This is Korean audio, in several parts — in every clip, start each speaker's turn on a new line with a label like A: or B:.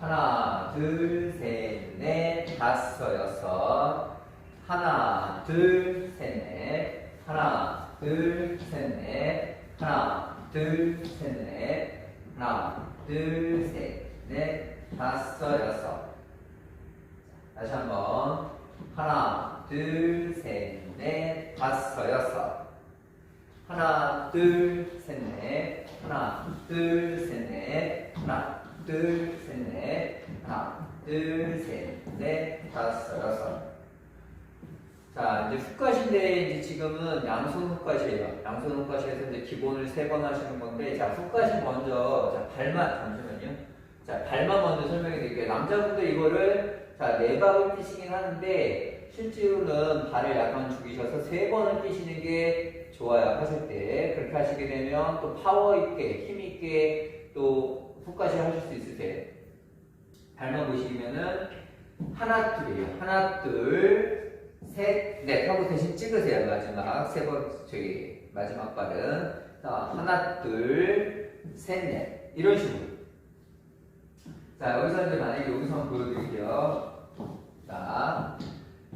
A: 하나, 둘, 셋, 넷, 다섯, 여섯. 하나, 둘, 셋, 넷. 하나, 둘, 셋, 넷. 하나, 둘, 셋, 넷. 하나, 둘, 셋, 넷, 다섯, 여섯. 다시 한 번. 하나, 둘, 셋, 넷, 다섯, 여섯. 하나, 둘, 셋, 넷. 하나, 둘, 셋, 넷. 하나, 둘, 셋, 넷. 하나, 둘, 셋, 넷. 다섯, 여섯. 자, 이제 훅갓인데 이제 지금은 양손 훅갓이에요. 양손 훅갓에서 이제 기본을 세 번 하시는 건데, 자, 훅갓이 먼저, 자, 발만, 잠시만요. 자, 발만 먼저 설명해 드릴게요. 남자분들 이거를, 자, 네 박을 뛰시긴 하는데, 실제로는 발을 약간 죽이셔서 세 번을 뛰시는 게 좋아요. 하실 때. 그렇게 하시게 되면 또 파워 있게, 힘 있게 또 훅갓이 하실 수 있으세요. 발만 보시면은, 하나, 둘이에요. 하나, 둘, 셋, 넷 하고 대신 찍으세요. 마지막 세 번, 저기 마지막 발은 자 하나, 둘, 셋, 넷 이런 식으로. 자 여기서 이제 만약에 여기서 한번 보여드릴게요. 자,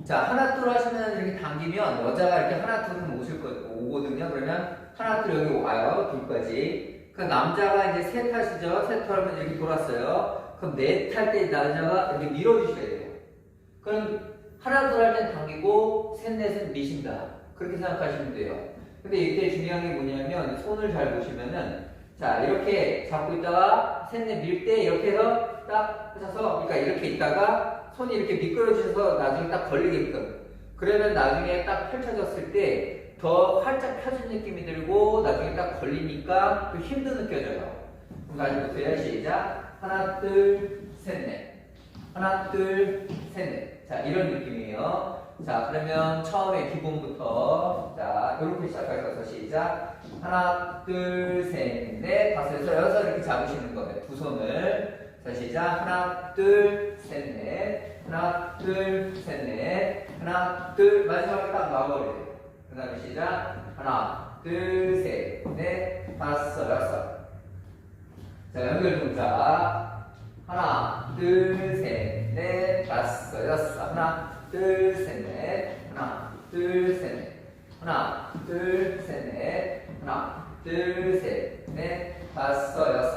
A: 자 하나, 둘 하시면 이렇게 당기면 여자가 이렇게 하나, 둘은 오실 거 오거든요. 그러면 하나, 둘 여기 와요. 둘까지. 그 남자가 이제 셋 하시죠. 셋 하면 이렇게 돌았어요. 그럼 넷할때 남자가 이렇게 밀어주셔야 돼요. 그럼 하나 둘할 땐 당기고 셋 넷은 미신다. 그렇게 생각하시면 돼요. 근데 이때 중요한 게 뭐냐면 손을 잘 보시면은 자 이렇게 잡고 있다가 셋넷 밀 때 이렇게 해서 딱 하셔서 그러니까 이렇게 있다가 손이 이렇게 미끄러지셔서 나중에 딱 걸리게끔 그러면 나중에 딱 펼쳐졌을 때 더 활짝 펴진 느낌이 들고 나중에 딱 걸리니까 또 힘도 느껴져요. 그럼 다시 보세요. 시작. 하나 둘 셋 넷 하나, 둘, 셋, 넷. 자, 이런 느낌이에요. 자, 그러면 처음에 기본부터, 자, 이렇게 시작하셔서 시작. 하나, 둘, 셋, 넷, 다섯, 여섯, 여섯 이렇게 잡으시는 거예요. 두 손을. 자, 시작. 하나, 둘, 셋, 넷. 하나, 둘, 셋, 넷. 하나, 둘, 마지막에 딱 나와버려요. 그 다음에 시작. 하나, 둘, 셋, 넷, 다섯, 여섯. 자, 연결 동작. 하나, 둘, 셋, 넷, 다섯, 여섯. 하나, 둘, 셋, 넷. 하나, 둘, 셋, 넷. 하나, 둘, 셋, 넷. 하나, 둘, 셋, 넷, 다섯, 여섯.